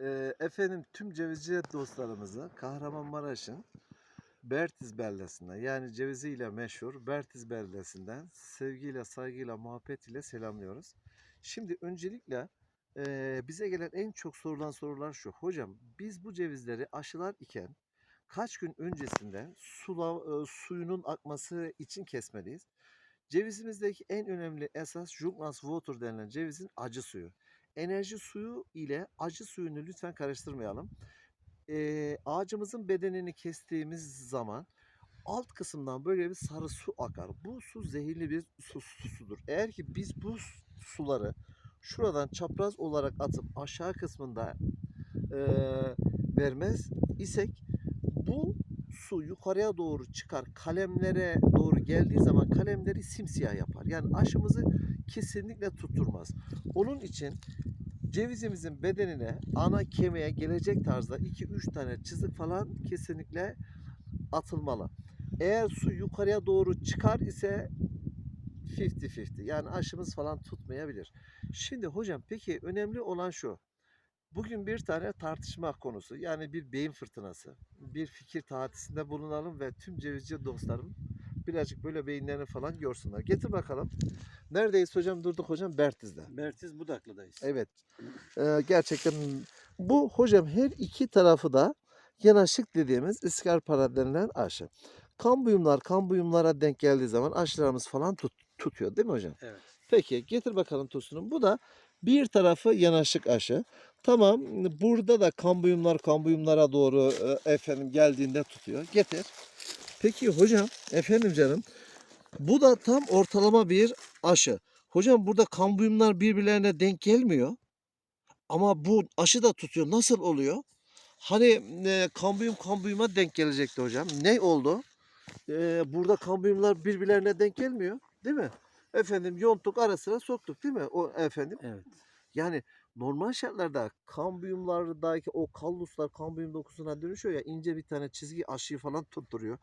Ee, efendim tüm cevizci dostlarımızı Kahramanmaraş'ın Bertiz beldesinden yani ceviziyle meşhur Bertiz beldesinden sevgiyle, saygıyla, muhabbet ile selamlıyoruz. Şimdi öncelikle eee, bize gelen en çok sorulan sorular şu. Hocam biz bu cevizleri aşılar iken kaç gün öncesinden sula, e, suyunun akması için kesmeliyiz? Cevizimizdeki en önemli esas Jungnas water denilen cevizin acı suyu. Enerji suyu ile acı suyunu lütfen karıştırmayalım. Eee, ağacımızın bedenini kestiğimiz zaman alt kısımdan böyle bir sarı su akar. Bu su zehirli bir su, su- sudur. Eğer ki biz bu su- suları şuradan çapraz olarak atıp aşağı kısmında eee, vermez isek bu su yukarıya doğru çıkar kalemlere doğru geldiği zaman kalemleri simsiyah yapar. Yani aşımızı kesinlikle tutturmaz. Onun için cevizimizin bedenine ana kemiğe gelecek tarzda 2-3 tane çizik falan kesinlikle atılmalı. Eğer su yukarıya doğru çıkar ise 50-50 yani aşımız falan tutmayabilir. Şimdi hocam peki önemli olan şu. Bugün bir tane tartışma konusu yani bir beyin fırtınası. Bir fikir tahatisinde bulunalım ve tüm cevizci dostlarım birazcık böyle beyinlerini falan görsünler. Getir bakalım. Neredeyiz hocam? Durduk hocam Bertiz'de. Mertiz Budaklı'dayız. Evet. Ee, gerçekten bu hocam her iki tarafı da yanaşık dediğimiz iskarpara denilen aşı. Kan buyumlar kan buyumlara denk geldiği zaman aşılarımız falan tut, tutuyor değil mi hocam? Evet. Peki getir bakalım Tosun'um. Bu da bir tarafı yanaşık aşı. Tamam burada da kan buyumlar kan buyumlara doğru e, efendim geldiğinde tutuyor. Getir. Peki hocam efendim canım bu da tam ortalama bir aşı. Hocam burada kan buyumlar birbirlerine denk gelmiyor. Ama bu aşı da tutuyor. Nasıl oluyor? Hani e, kan buyum kan buyuma denk gelecekti hocam. Ne oldu? E, burada kan buyumlar birbirlerine denk gelmiyor. Değil mi? Efendim yonttuk arasına soktuk değil mi? O efendim. Evet. Yani normal şartlarda kan buyumlardaki o kalluslar kan buyum dokusuna dönüşüyor ya ince bir tane çizgi aşıyı falan tutturuyor.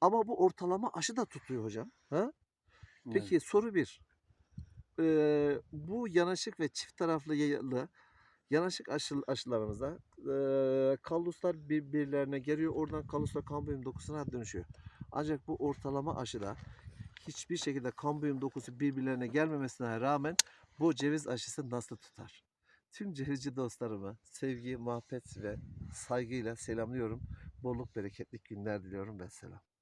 Ama bu ortalama aşı da tutuyor hocam. Ha? Peki soru bir. Ee, bu yanaşık ve çift taraflı yayılı yanaşık aşı, aşılarımızda ee, kalluslar birbirlerine geliyor. Oradan kalluslar kan buyum dokusuna dönüşüyor. Ancak bu ortalama aşıda hiçbir şekilde kan buyum dokusu birbirlerine gelmemesine rağmen bu ceviz aşısı nasıl tutar? Tüm cevizci dostlarımı sevgi, muhabbet ve saygıyla selamlıyorum. Bolluk bereketli günler diliyorum ve selam.